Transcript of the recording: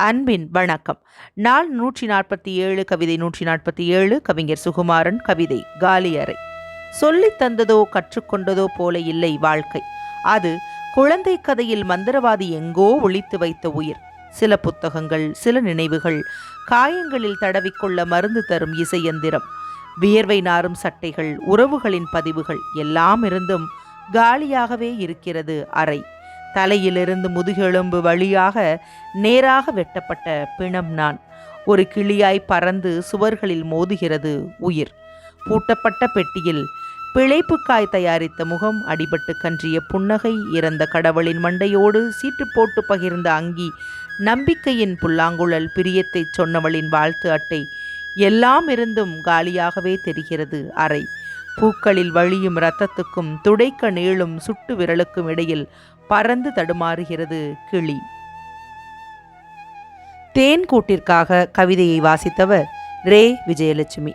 அன்பின் வணக்கம். நாள் நூற்றி நாற்பத்தி ஏழு கவிதை நூற்றி நாற்பத்தி ஏழு கவிஞர் சுகுமாரன் கவிதை காலியறை சொல்லித் தந்ததோ கற்றுக்கொண்டதோ போல இல்லை வாழ்க்கை. அது குழந்தை கதையில் மந்திரவாதி எங்கோ ஒழித்து வைத்த உயிர். சில புத்தகங்கள் சில நினைவுகள் காயங்களில் தடவிக்கொள்ள மருந்து தரும் இசையந்திரம். வியர்வை நாரும் சட்டைகள் உறவுகளின் பதிவுகள் எல்லாம் இருந்தும் காலியாகவே இருக்கிறது அறை. தலையிலிருந்து முதுகெலும்பு வழியாக நேராக வெட்டப்பட்ட பிணம் நான். ஒரு கிளியாய் பறந்து சுவர்களில் மோதுகிறது உயிர். பூட்டப்பட்ட பெட்டியில் பிழைப்புக்காய் தயாரித்த முகம் அடிபட்டு கன்றிய புன்னகை இறந்த கடவுளின் மண்டையோடு சீட்டு போட்டு பகிர்ந்த அங்கி நம்பிக்கையின் புல்லாங்குழல் பிரியத்தைச் சொன்னவளின் வாழ்த்து அட்டை எல்லாம் இருந்தும் காலியாகவே தெரிகிறது அறை. பூக்களில் வழியும் இரத்தத்துக்கும் துடைக்க நீளும் சுட்டு விரலுக்கும் இடையில் பறந்து தடுமாறுகிறது கிளி. தேன் கூட்டிற்காக கவிதையை வாசித்தவர் ரே. விஜயலட்சுமி.